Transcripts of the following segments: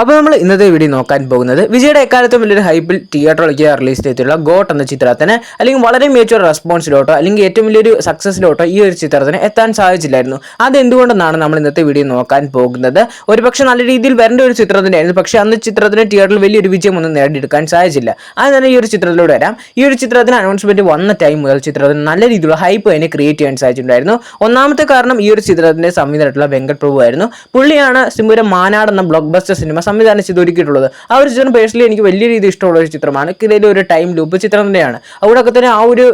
അപ്പോൾ നമ്മൾ ഇന്നത്തെ വീഡിയോ നോക്കാൻ പോകുന്നത് വിജയുടെ എക്കാലത്തും വലിയൊരു ഹൈപ്പിൽ തിയേറ്ററിലേക്ക് റിലീസ് ചെയ്തിട്ടുള്ള ഗോട്ട് എന്ന ചിത്രത്തിന് അല്ലെങ്കിൽ വളരെ മികച്ച റെസ്പോൺസിലോട്ടോ അല്ലെങ്കിൽ ഏറ്റവും വലിയൊരു സക്സസിലോട്ടോ ഈ ഒരു ചിത്രത്തിന് എത്താൻ സാധിച്ചില്ലായിരുന്നു. അതെന്തുകൊണ്ടെന്നാണ് നമ്മൾ ഇന്നത്തെ വീഡിയോ നോക്കാൻ പോകുന്നത്? ഒരുപക്ഷെ നല്ല രീതിയിൽ വരേണ്ട ഒരു ചിത്രം ആയിരുന്നു പക്ഷേ അന്ന് ചിത്രത്തിന് തിയേറ്ററിൽ വലിയൊരു വിജയമൊന്നും നേടിയെടുക്കാൻ സാധിച്ചില്ല. അത് തന്നെ ഈ ഒരു ചിത്രത്തിലൂടെ വരാം. ഈ ഒരു ചിത്രത്തിന് അനൗൺസ്മെന്റ് വന്ന ടൈം മുതൽ ചിത്രത്തിന് നല്ല രീതിയിലുള്ള ഹൈപ്പ് തന്നെ ക്രിയേറ്റ് ചെയ്യാൻ സാധിച്ചിട്ടുണ്ടായിരുന്നു. ഒന്നാമത്തെ കാരണം ഈ ഒരു ചിത്രത്തിന്റെ സംവിധാനമായിട്ടുള്ള വെങ്കട് പ്രഭു ആയിരുന്നു. പുള്ളിയാണ് സിമ്പൂരം മാനാട് എന്ന ബ്ലോക്ക് ബസ്റ്റർ സിനിമ സംവിധാനം ചെയ്ത് ഒരുക്കിയിട്ടുള്ളത് ആ ഒരു ചിത്രം പേഴ്സണലി എനിക്ക് വലിയ രീതിയിൽ ഇഷ്ടമുള്ള ഒരു ചിത്രമാണ്. ഇതിൽ ഒരു ടൈം ലൂപ്പ് ചിത്രം തന്നെയാണ്. അവിടെയൊക്കെ തന്നെ ആ ഒരു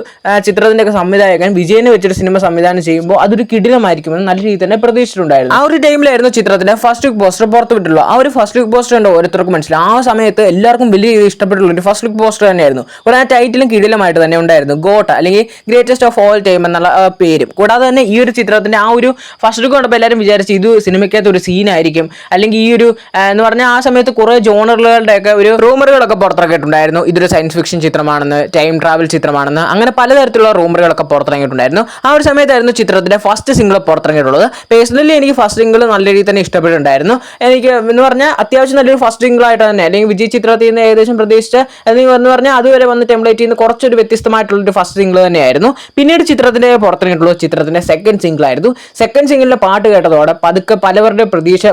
ചിത്രത്തിന്റെയൊക്കെ സംവിധായകൻ വിജയനെ വെച്ചൊരു സിനിമ സംവിധാനം ചെയ്യുമ്പോൾ അതൊരു കിടിലമായിരിക്കുമെന്ന് നല്ല രീതിയിൽ തന്നെ പ്രതീക്ഷിച്ചിട്ടുണ്ടായിരുന്നു. ആ ഒരു ടൈമിലായിരുന്നു ചിത്രത്തിന്റെ ഫസ്റ്റ് ലുക്ക് പോസ്റ്റർ പുറത്തു വിട്ടുള്ളൂ ആ ഒരു ഫസ്റ്റ് ലുക്ക് പോസ്റ്റർ ഉണ്ട് ഓരോരുത്തർക്കും മനസ്സിലായി. ആ സമയത്ത് എല്ലാവർക്കും വലിയ രീതിയിൽ ഇഷ്ടപ്പെട്ടുള്ള ഒരു ഫസ്റ്റ് ലുക്ക് പോസ്റ്റർ തന്നെയായിരുന്നു. കൂടെ ആ ടൈറ്റിലും കിടിലമായിട്ട് തന്നെ ഉണ്ടായിരുന്നു. ഗോട്ട അല്ലെങ്കിൽ ഗ്രേറ്റസ്റ്റ് ഓഫ് ഓൾ ടൈം എന്നുള്ള പേരും. കൂടാതെ തന്നെ ഈ ഒരു ചിത്രത്തിന്റെ ആ ഒരു ഫസ്റ്റ് ലുക്ക് കണ്ടപ്പോൾ എല്ലാവരും വിചാരിച്ചു ഇത് സിനിമയ്ക്കകത്ത് ഒരു സീനായിരിക്കും അല്ലെങ്കിൽ ഈ ഒരു എന്ന് എന്ന് പറഞ്ഞാൽ ആ സമയത്ത് കുറെ ജോണറുകളുടെ ഒക്കെ ഒരു റൂമറുകളൊക്കെ പുറത്തിറക്കിയിട്ടുണ്ടായിരുന്നു. ഇതൊരു സയൻസ് ഫിക്ഷൻ ചിത്രമാണെന്ന് ടൈം ട്രാവൽ ചിത്രമാണെന്ന് അങ്ങനെ പലതരത്തിലുള്ള റൂമറുകളൊക്കെ പുറത്തിറങ്ങിയിട്ടുണ്ടായിരുന്നു. ആ ഒരു സമയത്തായിരുന്നു ചിത്രത്തിന്റെ ഫസ്റ്റ് സിംഗിൾ പുറത്തിറങ്ങിയിട്ടുള്ളത്. പേഴ്സണലി എനിക്ക് ഫസ്റ്റ് സിംഗിൾ നല്ല രീതിയിൽ തന്നെ ഇഷ്ടപ്പെട്ടിട്ടുണ്ടായിരുന്നു. എനിക്ക് എന്ന് പറഞ്ഞാൽ അത്യാവശ്യം നല്ലൊരു ഫസ്റ്റ് സിംഗിൾ ആയിട്ട് തന്നെ അല്ലെങ്കിൽ വിജയ് ചിത്രത്തിൽ നിന്ന് ഏകദേശം പ്രതീക്ഷിച്ച അല്ലെങ്കിൽ എന്ന് പറഞ്ഞാൽ അതുവരെ വന്ന് ടെംപ്ലേറ്റ് ചെയ്യുന്ന കുറച്ചൊരു വ്യത്യസ്തമായിട്ടുള്ള ഒരു ഫസ്റ്റ് സിംഗിൾ തന്നെയായിരുന്നു. പിന്നീട് ചിത്രത്തിന്റെ പുറത്തിറങ്ങിയിട്ടുള്ള ചിത്രത്തിന്റെ സെക്കൻഡ് സിംഗിൾ ആയിരുന്നു. സെക്കൻഡ് സിംഗിളിലെ പാട്ട് കേട്ടതോടെ പതുക്കെ പലവരുടെ പ്രതീക്ഷ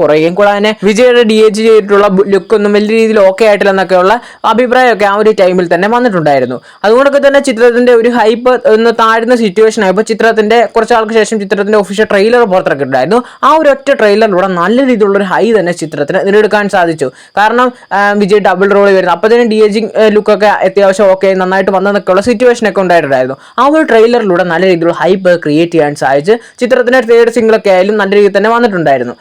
കുറയുകയും കൂടാതെ വിജയുടെ ഡി എച്ച് ചെയ്തിട്ടുള്ള ലുക്കൊന്നും വലിയ രീതിയിൽ ഓക്കെ ആയിട്ടില്ല എന്നൊക്കെയുള്ള അഭിപ്രായമൊക്കെ ആ ഒരു ടൈമിൽ തന്നെ വന്നിട്ടുണ്ടായിരുന്നു. അതുകൊണ്ടൊക്കെ തന്നെ ചിത്രത്തിന്റെ ഒരു ഹൈപ്പ് ഒന്ന് താഴ്ന്ന സിറ്റുവേഷൻ ആയപ്പോൾ ചിത്രത്തിന്റെ കുറച്ച് ആൾക്ക് ശേഷം ചിത്രത്തിന്റെ ഒഫീഷ്യൽ ട്രെയിലർ പുറത്തിറക്കിയിട്ടുണ്ടായിരുന്നു ആ ഒരു ഒറ്റ ട്രെയിലറിലൂടെ നല്ല രീതിയിലുള്ള ഒരു ഹൈ തന്നെ ചിത്രത്തിന് നേടിയെടുക്കാൻ സാധിച്ചു. കാരണം വിജയ് ഡബിൾ റോൾ വരുന്നു തന്നെ ഡി എജിങ് ലുക്കൊക്കെ അത്യാവശ്യം ഓക്കെ നന്നായിട്ട് വന്നതൊക്കെയുള്ള സിറ്റുവേഷൻ ഒക്കെ ഉണ്ടായിട്ടുണ്ടായിരുന്നു. ആ ഒരു ട്രെയിലറിലൂടെ നല്ല രീതിയിലുള്ള ഹൈപ്പ് ക്രിയേറ്റ് ചെയ്യാൻ സാധിച്ച് ചിത്രത്തിന്റെ തേർഡ് സിംഗിളൊക്കെ ആയാലും നല്ല രീതിയിൽ തന്നെ വന്നിട്ടുണ്ടായിരുന്നു.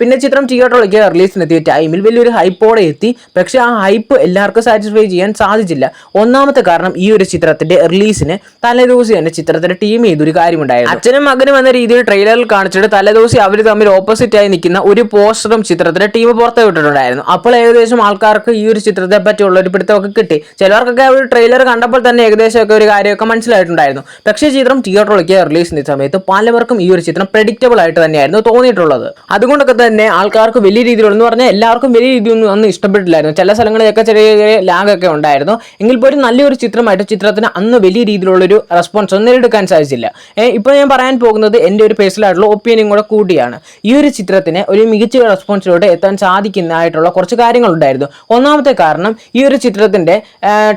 പിന്നെ ചിത്രം തിയേറ്ററിലേക്ക് റിലീസിനെത്തിയ ടൈമിൽ വലിയൊരു ഹൈപ്പോടെ എത്തി. പക്ഷേ ആ ഹൈപ്പ് എല്ലാവർക്കും സാറ്റിസ്ഫൈ ചെയ്യാൻ സാധിച്ചില്ല. ഒന്നാമത്തെ കാരണം ഈ ഒരു ചിത്രത്തിന്റെ റിലീസിന് തലേദിവസി തന്നെ ചിത്രത്തിന്റെ ടീം ചെയ്തൊരു കാര്യമുണ്ടായിരുന്നു. അച്ഛനും മകനും എന്ന രീതിയിൽ ട്രെയിലറിൽ കാണിച്ചിട്ട് തലേദിവസി അവർ തമ്മിൽ ഓപ്പോസിറ്റ് ആയി നിൽക്കുന്ന ഒരു പോസ്റ്ററും ചിത്രത്തിന്റെ ടീം പുറത്തു വിട്ടിട്ടുണ്ടായിരുന്നു അപ്പോൾ ഏകദേശം ആൾക്കാർക്ക് ഈ ഒരു ചിത്രത്തെ പറ്റിയുള്ള ഒരു പിടുത്തമൊക്കെ കിട്ടി. ചിലവർക്കൊക്കെ ഒരു ട്രെയിലർ കണ്ടപ്പോൾ തന്നെ ഏകദേശമൊക്കെ ഒരു കാര്യമൊക്കെ മനസ്സിലായിട്ടുണ്ടായിരുന്നു. പക്ഷേ ചിത്രം തിയേറ്ററിലേക്ക് റിലീസ് ചെയ്യുന്ന സമയത്ത് പലവർക്കും ഈ ഒരു ചിത്രം പ്രഡിക്റ്റബിൾ ആയിട്ട് തന്നെയായിരുന്നു തോന്നിയിട്ടുള്ളത്. അതുകൊണ്ടൊക്കെ തന്നെ ആൾക്കാർക്ക് വലിയ രീതിയിലുള്ള പറഞ്ഞാൽ എല്ലാവർക്കും വലിയ രീതിയൊന്നും അന്ന് ഇഷ്ടപ്പെട്ടില്ലായിരുന്നു. ചില സ്ഥലങ്ങളിലൊക്കെ ചെറിയ ചെറിയ ലാഗൊക്കെ ഉണ്ടായിരുന്നു. എങ്കിൽ പോലും നല്ലൊരു ചിത്രമായിട്ട് ചിത്രത്തിന് അന്ന് വലിയ രീതിയിലുള്ളൊരു റെസ്പോൺസ് നേടിയെടുക്കാൻ സാധിച്ചില്ല. ഇപ്പോൾ ഞാൻ പറയാൻ പോകുന്നത് എന്റെ ഒരു പേഴ്സണൽ ആയിട്ടുള്ള ഒപ്പീനിയൻ കൂടെ കൂടിയാണ്. ഈ ഒരു ചിത്രത്തിന് ഒരു മികച്ച റെസ്പോൺസിലൂടെ എത്താൻ സാധിക്കുന്നതായിട്ടുള്ള കുറച്ച് കാര്യങ്ങളുണ്ടായിരുന്നു ഒന്നാമത്തെ കാരണം ഈ ഒരു ചിത്രത്തിന്റെ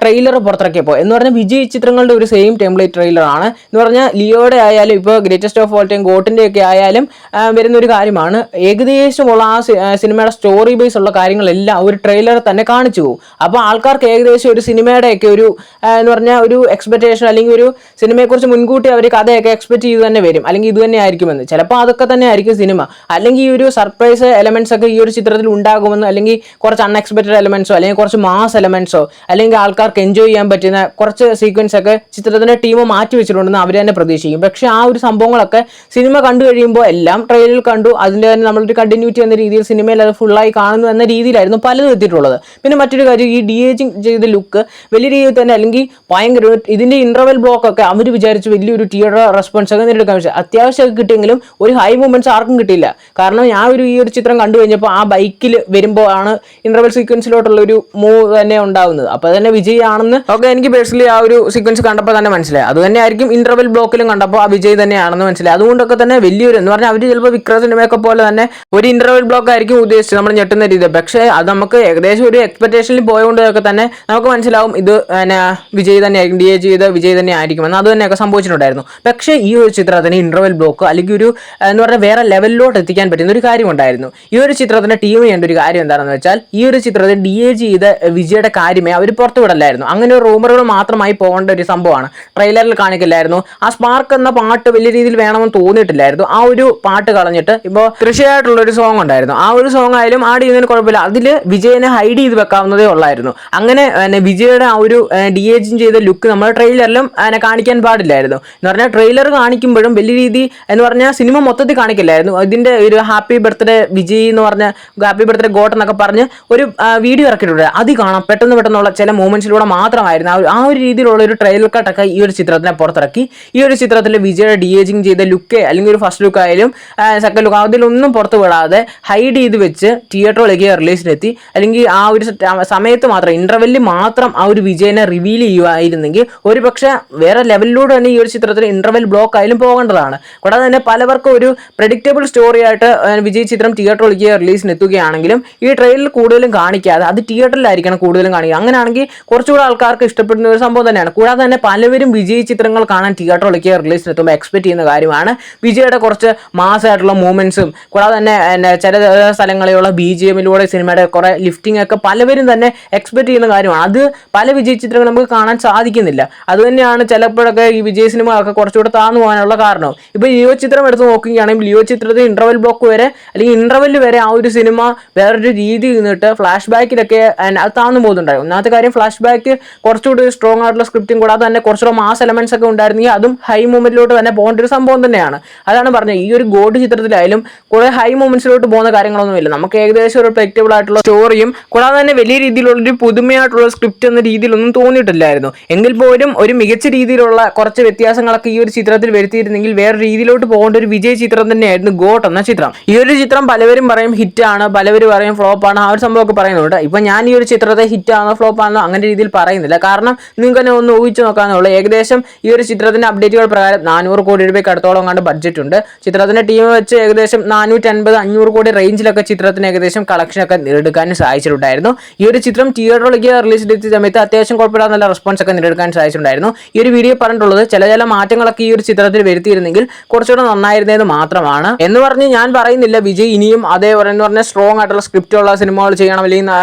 ട്രെയിലർ പുറത്തിറക്കിയപ്പോൾ എന്ന് പറഞ്ഞാൽ വിജയ് ചിത്രങ്ങളുടെ ഒരു സെയിം ടെംപ്ലേറ്റ് ട്രെയിലർ ആണ്. എന്ന് പറഞ്ഞാൽ ലിയോയുടെ ആയാലും ഇപ്പോൾ ഗ്രേറ്റസ്റ്റ് ഓഫ് ഓൾ ടൈം ഗോട്ടിന്റെയൊക്കെ ആയാലും വരുന്ന ഒരു കാര്യമാണ്. ഏകദേശമുള്ള ആ, സിനിമയുടെ സ്റ്റോറി ബേസ് ഉള്ള കാര്യങ്ങളെല്ലാം ഒരു ട്രെയിലർ തന്നെ കാണിച്ചു പോകും അപ്പോൾ ആൾക്കാർക്ക് ഏകദേശം ഒരു സിനിമയുടെ ഒക്കെ ഒരു എന്ന് പറഞ്ഞാൽ ഒരു എക്സ്പെക്റ്റേഷൻ അല്ലെങ്കിൽ ഒരു സിനിമയെക്കുറിച്ച് മുൻകൂട്ടി അവർ കഥയൊക്കെ എക്സ്പെക്ട് ചെയ്ത് തന്നെ വരും. അല്ലെങ്കിൽ ഇത് തന്നെ ആയിരിക്കുമെന്ന്. ചിലപ്പോൾ അതൊക്കെ തന്നെ ആയിരിക്കും സിനിമ. അല്ലെങ്കിൽ ഈ ഒരു സർപ്രൈസ് എലമെന്റ്സ് ഒക്കെ ഈ ഒരു ചിത്രത്തിൽ ഉണ്ടാകുമെന്ന് അല്ലെങ്കിൽ കുറച്ച് അൺഎക്സ്പെക്റ്റഡ് എലമെന്റ്സോ അല്ലെങ്കിൽ കുറച്ച് മാസ് എലമെന്റ്സോ അല്ലെങ്കിൽ ആൾക്കാർക്ക് എൻജോയ് ചെയ്യാൻ പറ്റുന്ന കുറച്ച് സീക്വൻസ് ഒക്കെ ചിത്രത്തിന്റെ ടീം മാറ്റി വെച്ചിട്ടുണ്ടെന്ന് അവർ തന്നെ പ്രതീക്ഷിക്കും. പക്ഷേ ആ ഒരു സംഭവങ്ങളൊക്കെ സിനിമ കണ്ടു കഴിയുമ്പോൾ എല്ലാം ട്രെയിലറിൽ കണ്ടു. അതിന്റെ തന്നെ നമ്മളൊരു കണ്ടിന്യൂറ്റി എന്ന രീതിയിൽ സിനിമയിൽ അത് ഫുള്ളായി കാണുന്നു എന്ന രീതിയിലായിരുന്നു പലതും എത്തിയിട്ടുള്ളത്. പിന്നെ മറ്റൊരു കാര്യം ഈ ഡി ഏജിങ് ചെയ്ത ലുക്ക് വലിയ രീതിയിൽ തന്നെ അല്ലെങ്കിൽ ഭയങ്കര ഇതിന്റെ ഇതിന്റെ ഇന്റർവെൽ ബ്ലോക്ക് ഒക്കെ അവർ വിചാരിച്ച് വലിയൊരു തിയേറ്റർ റെസ്പോൺസ് ഒക്കെ പക്ഷേ അത്യാവശ്യമൊക്കെ കിട്ടിയെങ്കിലും ഒരു ഹൈ മൂമെന്റ്സ് ആർക്കും കിട്ടിയില്ല. കാരണം ഞാൻ ഒരു ഈ ഒരു ചിത്രം കണ്ടു കഴിഞ്ഞപ്പോൾ ആ ബൈക്കിൽ വരുമ്പോൾ ആണ് ഇന്റർവെൽ സീക്വൻസിലോട്ടുള്ള ഒരു മൂവ് തന്നെ ഉണ്ടാകുന്നത് അപ്പോൾ തന്നെ വിജയ് ആണെന്ന് ഒക്കെ എനിക്ക് പേഴ്സണലി ആ ഒരു സീക്വൻസ് കണ്ടപ്പോൾ തന്നെ മനസ്സിലായി. അത് തന്നെ ആയിരിക്കും ഇന്റർവെൽ ബ്ലോക്കിലും കണ്ടപ്പോൾ ആ വിജയ് തന്നെയാണെന്ന് മനസ്സിലായി. അതുകൊണ്ടൊക്കെ തന്നെ വലിയൊരു എന്ന് പറഞ്ഞാൽ അവർ ചിലപ്പോൾ വിക്രം സിനിമയൊക്കെ പോലെ തന്നെ ഒരു ഇന്റർവെൽ ബ്ലോക്ക് ആയിരിക്കും ഉദ്ദേശിച്ചത്. നമ്മൾ ഞെട്ടുന്ന രീതി പക്ഷേ അത് നമുക്ക് ഏകദേശം ഒരു എക്സ്പെക്ടേഷനിൽ പോയതുകൊണ്ടൊക്കെ തന്നെ നമുക്ക് മനസ്സിലാവും ഇത് പിന്നെ വിജയ് തന്നെ ആയിരിക്കും ഡി എ ചെയ്ത് വിജയ് തന്നെ ആയിരിക്കുമെന്ന് അത് തന്നെയൊക്കെ സംഭവിച്ചിട്ടുണ്ടായിരുന്നു. പക്ഷേ ഈ ഒരു ചിത്രത്തിന് ഇന്റർവെൽ ബ്ലോക്ക് അല്ലെങ്കിൽ ഒരു എന്ന് പറഞ്ഞാൽ വേറെ ലെവലിലോട്ട് എത്തിക്കാൻ പറ്റുന്ന ഒരു കാര്യമുണ്ടായിരുന്നു ഈ ഒരു ചിത്രത്തിന്റെ ടീം ചെയ്യേണ്ട ഒരു കാര്യം എന്താണെന്ന് വെച്ചാൽ ഈ ഒരു ചിത്രത്തിൽ ഡി എ ചെയ്ത വിജയുടെ കാര്യമേ അവർ പുറത്തുവിടല്ലായിരുന്നു അങ്ങനെ ഒരു റൂമറുകൾ മാത്രമായി പോകേണ്ട ഒരു സംഭവമാണ്. ട്രെയിലറിൽ കാണിക്കില്ലായിരുന്നു. ആ സ്പാർക്ക് എന്ന പാട്ട് വലിയ രീതിയിൽ വേണമെന്ന് തോന്നിയിട്ടില്ലായിരുന്നു. ആ ഒരു പാട്ട് കളഞ്ഞിട്ട് ഇപ്പോൾ കൃഷിയായിട്ടുള്ള ഒരു സോങ് ഉണ്ടായിരുന്നു. ആ ഒരു സോങ് ആയാലും ആഡ് ചെയ്യുന്നതിന് കുഴപ്പമില്ല. അതിൽ വിജയനെ ഹൈഡ് ചെയ്ത് വെക്കാവുന്നതേ ഉള്ളായിരുന്നു. അങ്ങനെ വിജയുടെ ആ ഒരു ഡി ഏജിങ് ചെയ്ത ലുക്ക് നമ്മൾ ട്രെയിലറിലും അതിനെ കാണിക്കാൻ പാടില്ലായിരുന്നു. എന്ന് പറഞ്ഞാൽ ട്രെയിലർ കാണിക്കുമ്പോഴും വലിയ രീതി എന്ന് പറഞ്ഞാൽ സിനിമ മൊത്തത്തിൽ കാണിക്കില്ലായിരുന്നു. ഇതിന്റെ ഒരു ഹാപ്പി ബർത്ത്ഡേ വിജയ് എന്ന് പറഞ്ഞ ഹാപ്പി ബർത്ത്ഡേ ഗോട്ട് എന്നൊക്കെ പറഞ്ഞ് ഒരു വീഡിയോ ഇറക്കിയിട്ടുണ്ട്. അത് കാണാം. പെട്ടെന്ന് പെട്ടെന്നുള്ള ചില മൂമെന്റ്സിലൂടെ മാത്രമായിരുന്നു. ആ ഒരു- ആ ഒരു രീതിയിലുള്ള ഒരു ട്രെയിലർ കട്ടൊക്കെ ഈ ഒരു ചിത്രത്തിനെ പുറത്തിറക്കി. ഈ ഒരു ചിത്രത്തിൽ വിജയുടെ ഡി ഏജിങ് ചെയ്ത ലുക്ക് അല്ലെങ്കിൽ ഒരു ഫസ്റ്റ് ലുക്ക് ആയാലും സെക്കൻഡ് ലുക്ക് അതിലൊന്നും പുറത്ത് വിടാതെ ഹൈഡ് ചെയ്ത് വെച്ച് തിയേറ്ററിലേക്ക് റിലീസിനെത്തി അല്ലെങ്കിൽ ആ ഒരു സമയത്ത് മാത്രം ഇന്റർവെല്ലിൽ മാത്രം ആ ഒരു വിജയനെ റിവീൽ ചെയ്യുമായിരുന്നെങ്കിൽ ഒരു പക്ഷേ വേറെ ലെവലിലൂടെ തന്നെ ഈ ഒരു ചിത്രത്തിൽ ഇന്റർവെൽ ബ്ലോക്ക് ആയാലും പോകേണ്ടതാണ്. കൂടാതെ തന്നെ പലവർക്കും ഒരു പ്രഡിക്റ്റബിൾ സ്റ്റോറി ആയിട്ട് വിജയ് ചിത്രം തിയേറ്ററിലേക്ക് റിലീസിന് എത്തുകയാണെങ്കിലും ഈ ട്രെയിലറിൽ കൂടുതലും കാണിക്കാതെ അത് തിയേറ്ററിലായിരിക്കണം കൂടുതലും കാണിക്കുക. അങ്ങനെയാണെങ്കിൽ കുറച്ചുകൂടെ ആൾക്കാർക്ക് ഇഷ്ടപ്പെടുന്ന ഒരു സംഭവം തന്നെയാണ്. കൂടാതെ തന്നെ പലവരും വിജയ് ചിത്രങ്ങൾ കാണാൻ തിയേറ്ററിലേക്ക് റിലീസിന് എത്തുമ്പോൾ എക്സ്പെക്ട് ചെയ്യുന്ന കാര്യമാണ് വിജയുടെ കുറച്ച് മാസമായിട്ടുള്ള മൂവ്മെന്റ്സും കൂടാതെ തന്നെ ചില സ്ഥലങ്ങളിലുള്ള ബി ജി എമ്മിലൂടെ സിനിമയുടെ കുറെ ലിഫ്റ്റിംഗ് ഒക്കെ പലവരും തന്നെ എക്സ്പെക്ട് ചെയ്യുന്ന കാര്യമാണ്. അത് പല വിജയ് ചിത്രങ്ങൾ നമുക്ക് കാണാൻ സാധിക്കുന്നില്ല. അതുതന്നെയാണ് ചിലപ്പോഴൊക്കെ ഈ വിജയ് സിനിമകളൊക്കെ കുറച്ചുകൂടെ താന്നു പോകാനുള്ള കാരണം. ഇപ്പോൾ ലിയോ ചിത്രം എടുത്ത് നോക്കുകയാണെങ്കിൽ ലിയോ ചിത്രത്തിൽ ഇന്റർവെൽ ബ്ലോക്ക് വരെ അല്ലെങ്കിൽ ഇന്റർവെൽ വരെ ആ ഒരു സിനിമ വേറൊരു രീതി നിന്നിട്ട് ഫ്ലാഷ് ബാക്കിലൊക്കെ അത് താന്നു പോകുന്നുണ്ടായി. ഒന്നാമത്തെ കാര്യം ഫ്ലാഷ് ബാക്ക് കുറച്ചുകൂടി സ്ട്രോങ് ആയിട്ടുള്ള സ്ക്രിപ്റ്റും കൂടാതെ തന്നെ കുറച്ചുകൂടെ മാസ് എലമെന്റ്സ് ഒക്കെ ഉണ്ടായിരുന്നെങ്കിൽ അതും ഹൈ മൂമെന്റിലോട്ട് തന്നെ പോകേണ്ട ഒരു സംഭവം തന്നെയാണ്. അതാണ് പറഞ്ഞത്. ഈ ഒരു ഗോഡ് ചിത്രത്തിലായാലും കുറെ ഹൈ മൂമെന്റ്സിലോട്ട് പോകുന്ന കാര്യങ്ങളൊന്നുമില്ല. നമുക്ക് ഏകദേശം ഒരു പ്രഡിക്റ്റബിൾ ആയിട്ടുള്ള സ്റ്റോറിയും കൂടാതെ തന്നെ വലിയ രീതിയിലുള്ള ഒരു പുതുമയായിട്ടുള്ള സ്ക്രിപ്റ്റ് എന്ന രീതിയിലൊന്നും തോന്നിയിട്ടില്ലായിരുന്നു. എങ്കിൽ പോലും ഒരു മികച്ച രീതിയിലുള്ള കുറച്ച് വ്യത്യാസങ്ങളൊക്കെ ഈ ഒരു ചിത്രത്തിൽ വരുത്തിയിരുന്നെങ്കിൽ വേറെ രീതിയിലോട്ട് പോകേണ്ട ഒരു വിജയ ചിത്രം തന്നെയായിരുന്നു ഗോട്ട് എന്ന ചിത്രം. ഈ ഒരു ചിത്രം പലവരും പറയും ഹിറ്റ് ആണ് പലവരും പറയും ഫ്ലോപ്പ് ആണ് ആ ഒരു സംഭവമൊക്കെ പറയുന്നുണ്ട് ഇപ്പൊ ഞാൻ ഈ ഒരു ചിത്രത്തെ ഹിറ്റ് ആണോ ഫ്ലോപ്പ് ആണോ അങ്ങനെ രീതിയിൽ പറയുന്നില്ല. കാരണം നിങ്ങൾക്ക് തന്നെ ഒന്ന് ഊഹിച്ചു നോക്കാന്നുള്ളൂ ഏകദേശം ഈ ഒരു ചിത്രത്തിന്റെ അപ്ഡേറ്റുകൾ പ്രകാരം നാനൂറ് കോടി രൂപയ്ക്ക് അടുത്തോളം കണ്ട് ബഡ്ജറ്റ് ഉണ്ട്. ചിത്രത്തിന്റെ ടീം വെച്ച് ഏകദേശം നാനൂറ്റി അൻപത് അഞ്ഞൂറ് കോടി റേഞ്ചിലൊക്കെ ചിത്രത്തിന് ഏകദേശം കളക്ഷൻ ഒക്കെ നേടിയെടുക്കാനും സഹായിച്ചിട്ടുണ്ടായിരുന്നു ഈ ഒരു ചിത്രം തിയേറ്ററിലേക്ക് റിലീസ് ചെയ്ത സമയത്ത് അത്യാവശ്യം കുഴപ്പമില്ലാത്ത നല്ല റെസ്പോൺസ് ഒക്കെ നേടിയെടുക്കാൻ സഹായിച്ചിട്ടുണ്ടായിരുന്നു ഈ ഒരു വീഡിയോ പറഞ്ഞിട്ടുള്ളത് ചില ചില മാറ്റങ്ങളൊക്കെ ഈ ഒരു ചിത്രത്തിൽ വരുത്തിയിരുന്നെങ്കിൽ കുറച്ചുകൂടെ നന്നായിരുന്നതെന്ന് മാത്രമാണ്. എന്ന് പറഞ്ഞ് ഞാൻ പറയുന്നില്ല വിജയ് ഇനിയും അതേപോലെ എന്ന് പറഞ്ഞാൽ സ്ട്രോങ് ആയിട്ടുള്ള സ്ക്രിപ്റ്റ് ഉള്ള സിനിമകൾ ചെയ്യണം അല്ലെങ്കിൽ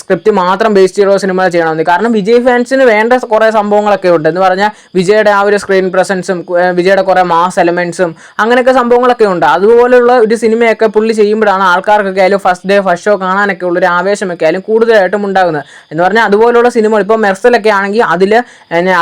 സ്ക്രിപ്റ്റ് മാത്രം ബേസ് ചെയ്തുള്ള സിനിമകൾ ചെയ്യണമെന്ന് കാരണം വിജയ് ഫാൻസിന് വേണ്ട കുറേ സംഭവങ്ങളൊക്കെ ഉണ്ട്. എന്ന് പറഞ്ഞാൽ വിജയുടെ ആ ഒരു സ്ക്രീൻ പ്രസൻസും വിജയുടെ കുറേ മാസ് എലമെന്റ്സും അങ്ങനെയൊക്കെ സംഭവങ്ങളൊക്കെ ഉണ്ട്. അതുപോലുള്ള ഒരു സിനിമയൊക്കെ പുള്ളി ചെയ്യുമ്പോഴാണ് ആൾക്കാർക്കൊക്കെ ആയാലും ഫസ്റ്റ് ഡേ ഫസ്റ്റ് ഷോ കാണാനൊക്കെ ഉള്ളൊരു ആവേശമൊക്കെ ആയാലും കൂടുതലായിട്ടും ഉണ്ടാകുന്നത്. എന്ന് പറഞ്ഞാൽ അതുപോലുള്ള സിനിമകൾ ഇപ്പോൾ മെർസലൊക്കെ ആണെങ്കിൽ അതിൽ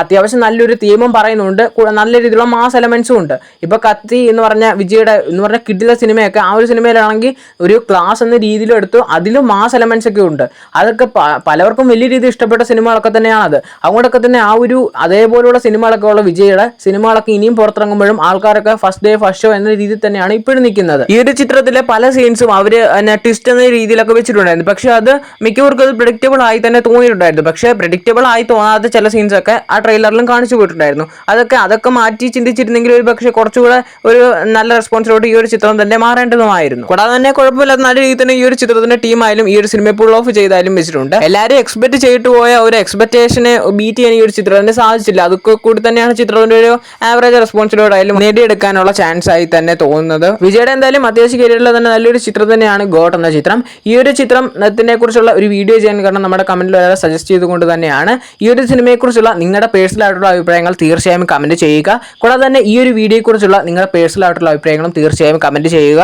അത്യാവശ്യം നല്ലൊരു തീമും പറയുന്നുണ്ട്. നല്ല രീതിയിലുള്ള മാസ് എലമെൻസും ഉണ്ട്. ഇപ്പോൾ കത്തി എന്ന് പറഞ്ഞ വിജയുടെ എന്ന് പറഞ്ഞ കിഡിലെ സിനിമയൊക്കെ ആ ഒരു സിനിമയിലാണെങ്കിൽ ഒരു ക്ലാസ് എന്ന രീതിയിലും എടുത്തു അതിലും മാസ് എലമെൻസ് ഒക്കെ ഉണ്ട്. അതൊക്കെ പലർക്കും വലിയ രീതിയിൽ ഇഷ്ടപ്പെട്ട സിനിമകളൊക്കെ തന്നെയാണ് അത് അതുകൊണ്ടൊക്കെ തന്നെ ആ ഒരു അതേപോലെയുള്ള സിനിമകളൊക്കെ ഉള്ള വിജയുടെ സിനിമകളൊക്കെ ഇനിയും പുറത്തിറങ്ങുമ്പോഴും ആൾക്കാരൊക്കെ ഫസ്റ്റ് ഡേ ഫസ്റ്റ് ഷോ എന്ന രീതിയിൽ തന്നെയാണ് ഇപ്പോഴും നിൽക്കുന്നത്. ഈ ഒരു ചിത്രത്തിലെ പല സീൻസും അവർ ട്വിസ്റ്റ് എന്ന രീതിയിലൊക്കെ വെച്ചിട്ടുണ്ടായിരുന്നു. പക്ഷെ അത് മിക്കവർക്കും അത് പ്രഡിക്റ്റബിൾ ആയി തന്നെ തോന്നിയിട്ടുണ്ടായിരുന്നു. പക്ഷെ പ്രഡിക്റ്റബിൾ ആയി തോന്നാത്ത ചില സീൻസ് ഒക്കെ ആ ട്രെയിലറിലും കാണിച്ചു പോയിട്ടുണ്ടായിരുന്നു. അതൊക്കെ അതൊക്കെ മാറ്റി ചിന്തിച്ചിരുന്നെങ്കിൽ ഒരു പക്ഷേ കുറച്ചുകൂടെ ഒരു നല്ല റെസ്പോൺസിലോട്ട് ഈ ഒരു ചിത്രം തന്നെ മാറേണ്ടതുമായിരുന്നു. കൂടാതെ തന്നെ കുഴപ്പമില്ലാത്ത നല്ല രീതിയിൽ തന്നെ ഈ ഒരു ചിത്രത്തിന്റെ ടീമായാലും ഈ ഒരു സിനിമ പുൾ ഓഫ് ചെയ്താലും വെച്ചിട്ടുണ്ട്. എല്ലാവരും എക്സ്പെക്ട് ചെയ്തിട്ട് പോയ ഒരു എക്സ്പെക്ടേഷനെ ബീറ്റ് ചെയ്യാൻ ഈ ഒരു ചിത്രത്തിന് സാധിച്ചില്ല. അതൊക്കെ കൂടി തന്നെയാണ് ചിത്രത്തിന്റെ ഒരു ആവറേജ് റെസ്പോൺസിലോടായാലും നേടിയെടുക്കാനുള്ള ചാൻസ് ആയി തന്നെ തോന്നുന്നത്. വിജയുടെ എന്തായാലും അത്യാവശ്യം കരിയറിൽ തന്നെ നല്ലൊരു ചിത്രം തന്നെയാണ് ഗോട്ട് എന്ന ചിത്രം. ഈ ഒരു ചിത്രത്തിനെ കുറിച്ചുള്ള ഒരു വീഡിയോ ചെയ്യാൻ കാരണം നമ്മുടെ കമന്റിൽ വരെ സജസ്റ്റ് ചെയ്തുകൊണ്ട് തന്നെയാണ്. ഈ ഒരു സിനിമയെക്കുറിച്ചുള്ള നിങ്ങളുടെ പേഴ്സണൽ ആയിട്ടുള്ള അഭിപ്രായങ്ങൾ തീർച്ചയായും കമന്റ് ചെയ്യുക. കൂടാതെ തന്നെ ഈ ഒരു വീഡിയോയെക്കുറിച്ചുള്ള നിങ്ങളുടെ പേഴ്സണൽ ആയിട്ടുള്ള അഭിപ്രായങ്ങളും തീർച്ചയായും കമന്റ് ചെയ്യുക.